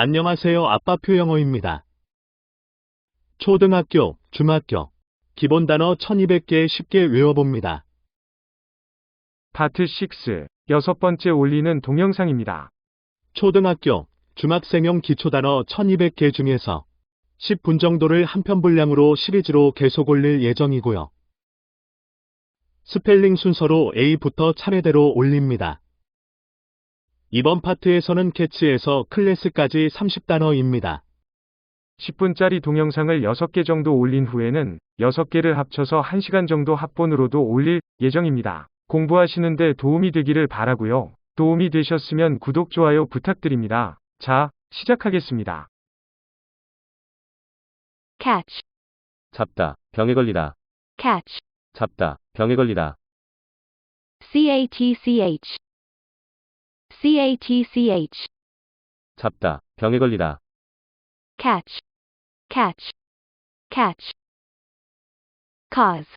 안녕하세요. 아빠표 영어입니다. 초등학교, 중학교, 기본 단어 1200개 쉽게 외워봅니다. 파트 6, 여섯 번째 올리는 동영상입니다. 초등학교, 중학생용 기초단어 1200개 중에서 10분 정도를 한 편 분량으로 시리즈로 계속 올릴 예정이고요. 스펠링 순서로 A부터 차례대로 올립니다. 이번 파트에서는 캐치에서 클래스까지 30단어입니다. 10분짜리 동영상을 6개 정도 올린 후에는 6개를 합쳐서 1시간 정도 합본으로도 올릴 예정입니다. 공부하시는데 도움이 되기를 바라고요. 도움이 되셨으면 구독, 좋아요 부탁드립니다. 자, 시작하겠습니다. catch, 잡다, 병에 걸리다, catch, 잡다, 병에 걸리다, catch, catch, 잡다, 병에 걸리다, catch, catch, catch, cause,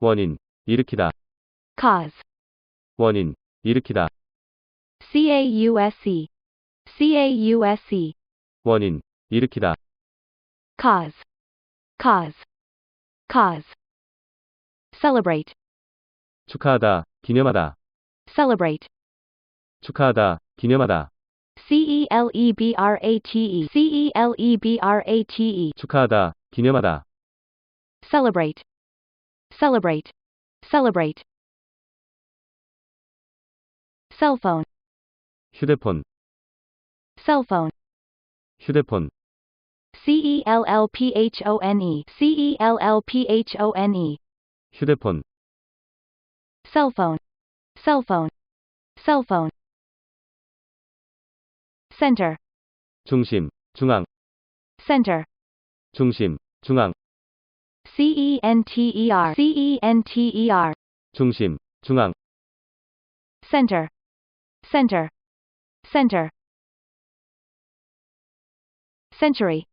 원인, 일으키다, cause, 원인, 일으키다, cause, cause, 원인, 일으키다, cause, cause, cause, celebrate, 축하하다, 기념하다, celebrate, 축하하다, 기념하다, E celebrate, celebrate, 축하하다, 기념하다, celebrate, celebrate, celebrate. Cell phone, 휴대폰, cell phone, 휴대폰, C E L L P H O N E, C E L L P H O N E, 휴대폰, cell phone, cell phone, cell phone. Center, 중심, 중앙, center, 중심, 중앙, C E N T E R, C E N T E R, 중심, 중앙, center, center, center. Century,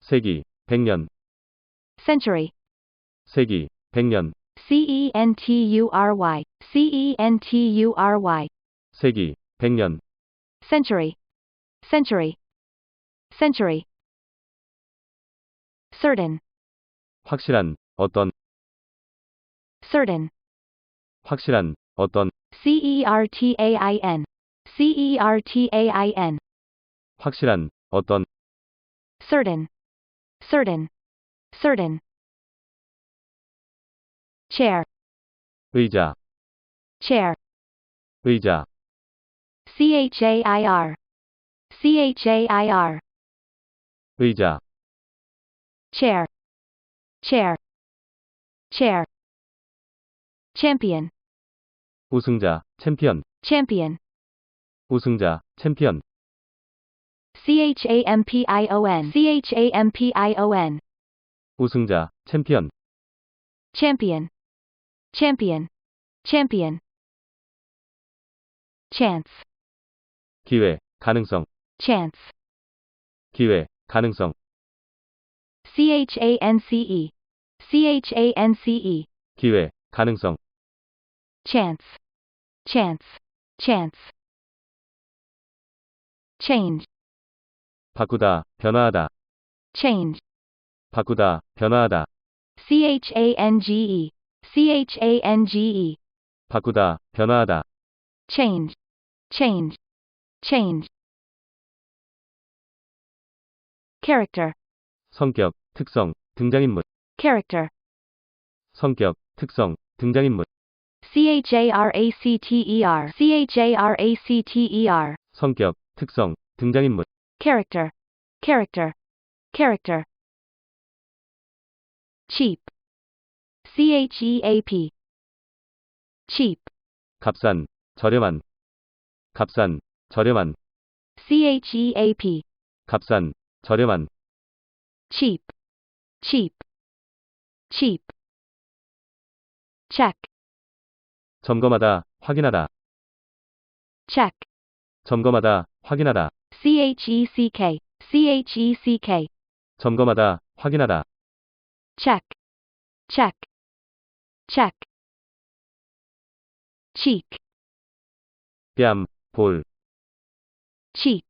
세기, 백년, century, 세기, 백년, C E N T U R Y, C E N T U R Y, 세기, 백년, century, century, century. Certain, 확실한, 어떤, certain, 확실한, 어떤, C E R T A I N, C E R T A I N, 확실한, 어떤, certain, certain, certain. Chair, 의자, chair, 의자, C H A I R, C H A I R, 의자, chair, chair, chair. Champion, 우승자, 챔피언, champion, 우승자, 챔피언, C H A M P I O N, C H A M P I O N, 우승자, 챔피언, champion, champion, champion. Chance, 기회, 가능성, chance, 기회, 가능성, C H A N C E, C H A N C E, 기회, 가능성, chance, chance, chance. Change, 바꾸다, 변화하다, change, 바꾸다, 변화하다, C H A N G E, C H A N G E, 바꾸다, 변화하다, change, change, change. Character, 성격, 특성, 등장인물, character, 성격, 특성, 등장인물, C H A R A C T E R, C H A R A C T E R, 성격, 특성, 등장인물, character, character, character. Cheap, C H E A P, cheap, 값싼, 저렴한, 값싼, 저렴한, C H E A P, 값싼, 저렴한, cheap, cheap, cheap. Check, 점검하다, 확인하다, check, 점검하다, 확인하다, C H E C K, C H E C K, 점검하다, 확인하다, check, check, check. cheek, 뺨, 볼, cheek,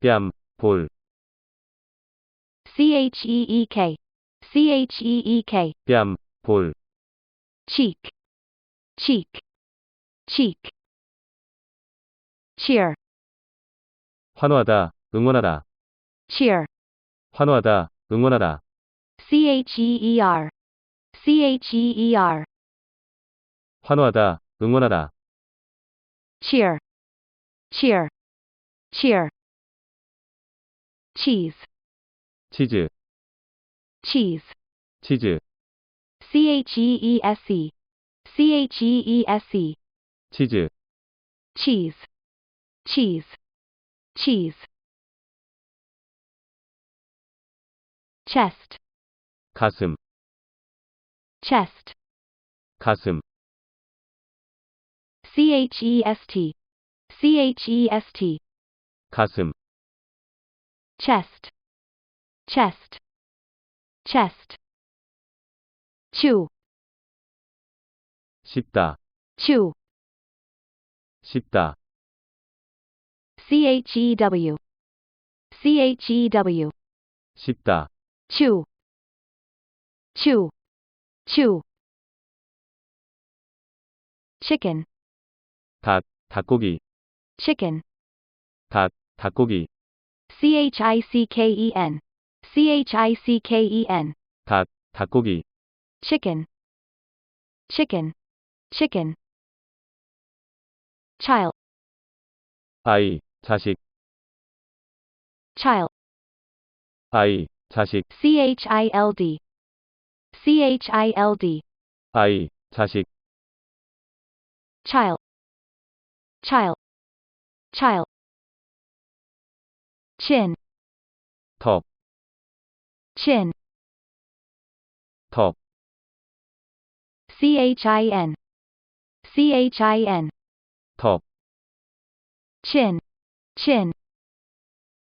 뺨, 볼, cheek, cheek, 뺨, 볼, cheek, cheek, cheek. cheer, 환호하다, 응원하다, cheer, 환호하다, 응원하다, cheer, cheer, 환호하다, 응원하다, cheer, cheer, cheer. cheese, 치즈, cheese, 치즈, cheese, cheese, 치즈, cheese, cheese, cheese. chest, 가슴, chest, 가슴, chest, chest, 가슴, chest, chest, chest. chew, 씹다, chew, 씹다, chew, chew, 씹다, chew, chew, chew. chicken, 닭, 닭고기, chicken, 닭, 닭고기, chicken, chicken, 닭, 닭고기, chicken, chicken, chicken. child, 아이, 자식, child, 아이, 자식, child, child, 아이, 자식, child, child, child. Chin, 턱, chin, 턱, chin, chin, 턱, chin, chin,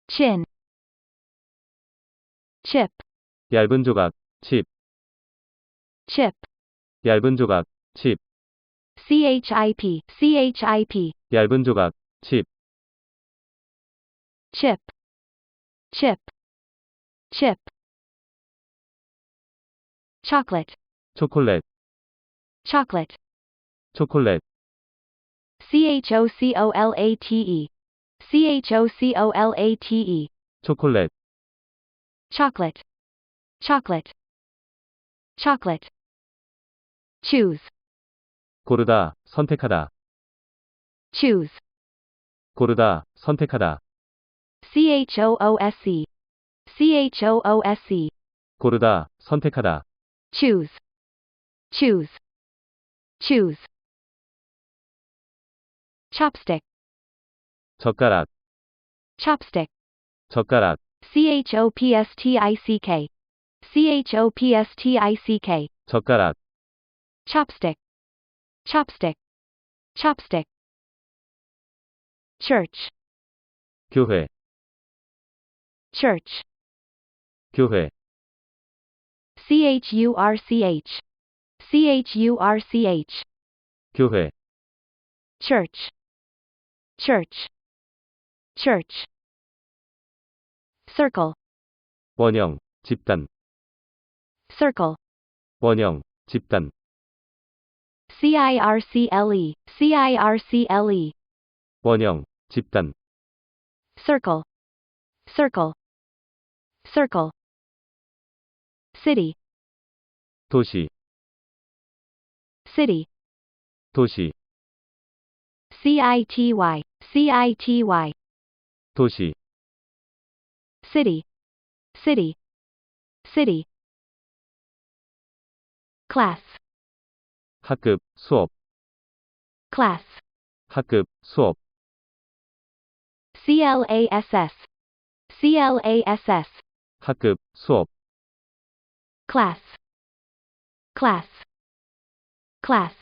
chin. chip, 얇은 조각, 칩, chip, 얇은 조각, 칩, chip, chip, 얇은 조각, 칩, chip, chip, chip. chocolate, 초콜릿, chocolate, 초콜릿, chocolate, chocolate, 초콜릿, chocolate, chocolate, chocolate. choose, 고르다, 선택하다, choose, 고르다, 선택하다, choose, choose, 고르다, 선택하다, choose, choose, choose. chopstick, 젓가락, chopstick, 젓가락, chopstick, chopstick, 젓가락, chopstick, chopstick, chopstick. church, 교회, church, 교회, church, church, 교회, church, church, church. circle, 원형, 집단, circle, 원형, 집단, circle, circle, 원형, 집단, circle, circle, circle. city, 도시, city, 도시, city, city, 도시, city, city, city. class, 학급, 수업, class, 학급, 수업, class, class, 학급, 수업, class, class, class.